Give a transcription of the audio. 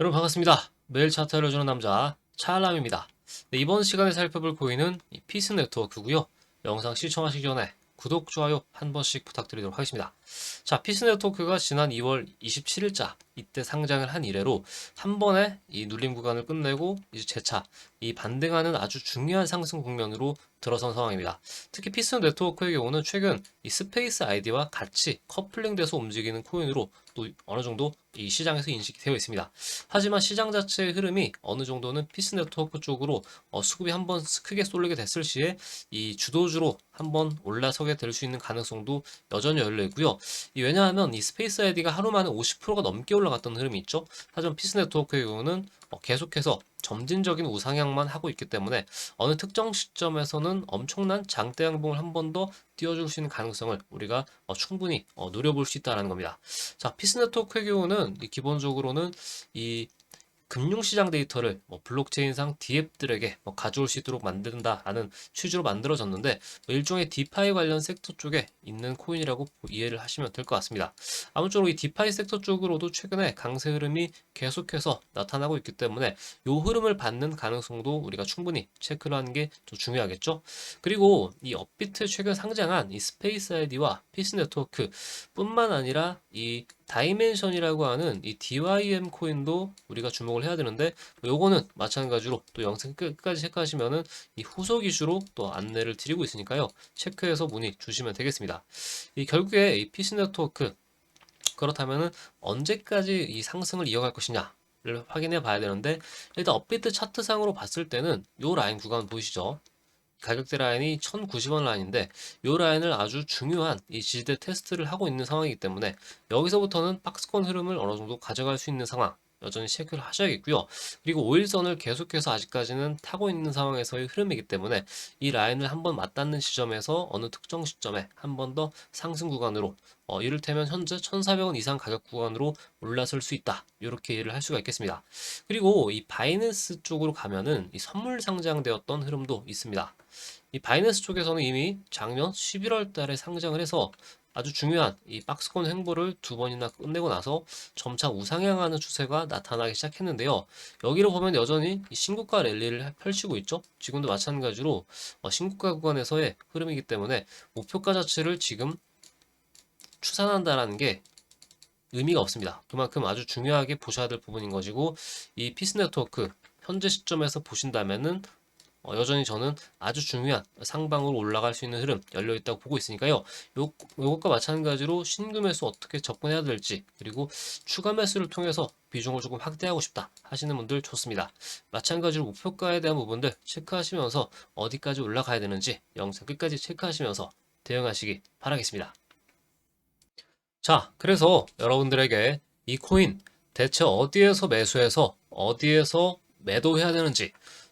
여러분 반갑습니다. 매일 차트 알려주는 남자 차알람입니다. 네, 이번 시간에 살펴볼 코인은 이 피스 네트워크고요. 영상 시청하시기 전에 구독, 좋아요 한 번씩 부탁드리도록 하겠습니다. 자, 피스 네트워크가 지난 2월 27일자 이때 상장을 한 이래로 한 번에 이 눌림 구간을 끝내고 이제 재차 이 반등하는 아주 중요한 상승 국면으로 들어선 상황입니다. 특히 피스 네트워크의 경우는 최근 이 스페이스 아이디와 같이 커플링돼서 움직이는 코인으로 또 어느 정도 이 시장에서 인식이 되어 있습니다. 하지만 시장 자체의 흐름이 어느 정도는 피스 네트워크 쪽으로 어, 수급이 한번 크게 쏠리게 됐을 시에 이 주도주로 한번 올라서게 될 수 있는 가능성도 여전히 열려 있고요. 이 왜냐하면 이 스페이스 아이디가 하루 만에 50%가 넘게 올라갔던 흐름이 있죠. 하지만 피스 네트워크의 경우는 어, 계속해서 점진적인 우상향만 하고 있기 때문에 어느 특정 시점에서는 엄청난 장대 양봉을 한 번 더 띄워줄 수 있는 가능성을 우리가 어, 충분히 어, 노려볼 수 있다는 겁니다. 자, 피스 네트워크의 경우는 이 기본적으로는 이 금융시장 데이터를 뭐 블록체인상 디앱들에게 뭐 가져올 수 있도록 만든다라는 취지로 만들어졌는데 뭐 일종의 디파이 관련 섹터 쪽에 있는 코인이라고 이해를 하시면 될 것 같습니다. 아무쪼록 이 디파이 섹터 쪽으로도 최근에 강세 흐름이 계속해서 나타나고 있기 때문에 이 흐름을 받는 가능성도 우리가 충분히 체크를 하는 게 좀 중요하겠죠. 그리고 이 업비트 최근 상장한 이 스페이스 아이디와 피스 네트워크 뿐만 아니라 이 다이멘션이라고 하는 이 DYM 코인도 우리가 주목을 해야 되는데 요거는 마찬가지로 또 영상 끝까지 체크하시면은 이 후속 이슈로 또 안내를 드리고 있으니까요. 체크해서 문의 주시면 되겠습니다. 이 결국에 이 피스 네트워크 그렇다면은 언제까지 이 상승을 이어갈 것이냐 를 확인해 봐야 되는데 일단 업비트 차트상으로 봤을 때는 요 라인 구간 보이시죠? 가격대 라인이 1090원 라인인데 이 라인을 아주 중요한 이 지지대 테스트를 하고 있는 상황이기 때문에 여기서부터는 박스권 흐름을 어느 정도 가져갈 수 있는 상황 여전히 체크를 하셔야겠고요. 그리고 5일선을 계속해서 아직까지는 타고 있는 상황에서의 흐름이기 때문에 이 라인을 한번 맞닿는 지점에서 어느 특정 시점에 한 번 더 상승 구간으로 어, 이를테면 현재 1,400원 이상 가격 구간으로 올라설 수 있다. 이렇게 이해를 할 수가 있겠습니다. 그리고 이 바이낸스 쪽으로 가면은 이 선물 상장되었던 흐름도 있습니다. 이 바이낸스 쪽에서는 이미 작년 11월 달에 상장을 해서 아주 중요한 이 박스권 횡보를 두 번이나 끝내고 나서 점차 우상향하는 추세가 나타나기 시작했는데요. 여기를 보면 여전히 이 신고가 랠리를 펼치고 있죠. 지금도 마찬가지로 어, 신고가 구간에서의 흐름이기 때문에 목표가 자체를 지금 추산한다라는 게 의미가 없습니다. 그만큼 아주 중요하게 보셔야 될 부분인 것이고 이 피스 네트워크 현재 시점에서 보신다면은 어, 여전히 저는 아주 중요한 상방으로 올라갈 수 있는 흐름 열려 있다고 보고 있으니까요. 요, 요것과 마찬가지로 신규 매수 어떻게 접근해야 될지 그리고 추가 매수를 통해서 비중을 조금 확대하고 싶다 하시는 분들 좋습니다. 마찬가지로 목표가에 대한 부분들 체크하시면서 어디까지 올라가야 되는지 영상 끝까지 체크하시면서 대응하시기 바라겠습니다. 자, 그래서 여러분들에게 이 코인 대체 어디에서 매수해서 어디에서 매도해야 되는지